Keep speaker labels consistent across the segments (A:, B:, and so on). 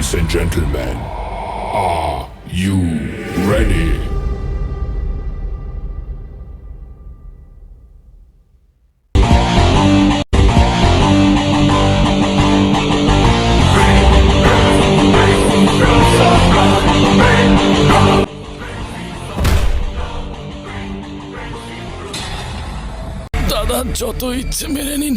A: Ladies and gentlemen, are you ready?
B: দাদা যত ইচ্ছে মেনে নিন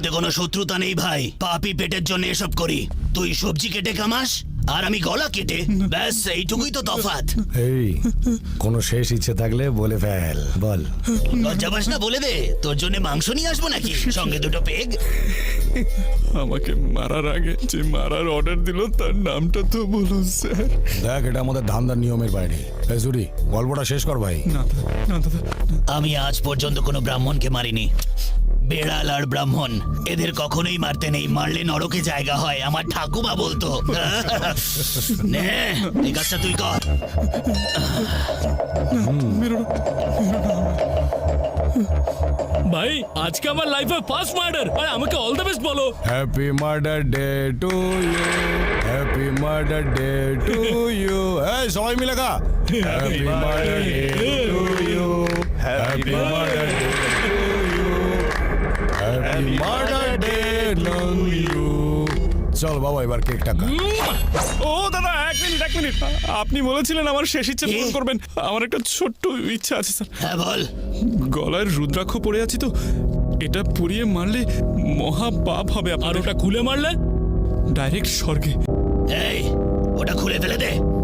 C: সাথে কোনো শত্রুতা নেই ভাই। পাপি পেটের জন্য এসব করি। তুই সবজি কেটে কামাস আর আমি গলা কেটে ব্যাস এইটুকুই তো তফাৎ
D: এই কোনো শেষ ইচ্ছে থাকলে বলে ফেল বল।
C: লজ্জা পাস না বলে দে তোর জন্য মাংস নিয়ে আসব নাকি? সঙ্গে দুটো পেগ।
B: আমাকে মারার আগে যে মারার অর্ডার দিল তার নামটা তো বলুন স্যার।
D: দেখ এটা আমাদের ধান্দার নিয়মের বাইরে। এ গল্পটা শেষ কর ভাই।
B: না দাদা।
C: আমি আজ পর্যন্ত কোনো ব্রাহ্মণকে মারিনি। বেড়াল আর ব্রাহ্মণ। এদের কখনোই মারতে নেই মারলে নরকে জায়গা হয় আমার ঠাকুমা বলতো। নে এই কাজটা তুই কর।
E: ভাই আজকে আমার লাইফে ফার্স্ট মার্ডার আর আমাকে অল দ্য বেস্ট বলো।
D: Happy murder day to you happy murder day to you এই সবাই মিলে গা happy murder day to you happy murder day চল বাবা এবার কেকটা খা।
B: ও দাদা এক মিনিট এক মিনিট। আপনি বলেছিলেন আমার শেষ ইচ্ছে পূরণ করবেন। আমার একটা ছোট্ট ইচ্ছা আছে স্যার।
C: হ্যাঁ বল।
B: গলায় রুদ্রাক্ষ পড়ে আছি তো। এটা পুড়িয়ে মারলে মহা পাপ হবে
E: আর
B: আপনার
E: ওটা খুলে মারলে?
B: ডাইরেক্ট স্বর্গে।
C: এই ওটা খুলে ফেলে দে।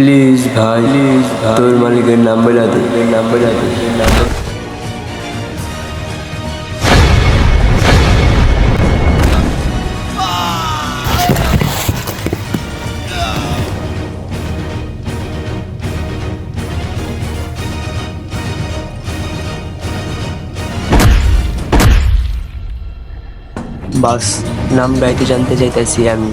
F: প্লিজ ভাই প্লিজ তোর মালিকের নাম বলে দে নাম বলে দে নাম বাস নাম গাইতে জানতে চাইতেছি আমি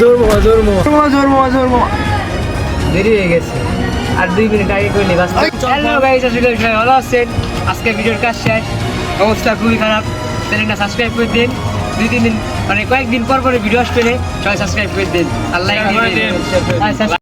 G: জোর মামা জোর মামা জোর মামা জোর মামা দেরি হয়ে গেছে। আর দুই মিনিট আগে করলে বাস। হ্যালো গাইস আসলে সবাই ভালো আছেন? আজকে ভিডিওর কাজ শেষ। অবস্থা খুবই খারাপ। চ্যানেলটা সাবস্ক্রাইব করে দিন। দুই তিন দিন মানে কয়েকদিন পর পরে ভিডিও আসবে সবাই সাবস্ক্রাইব করে দিন। আল্লাহ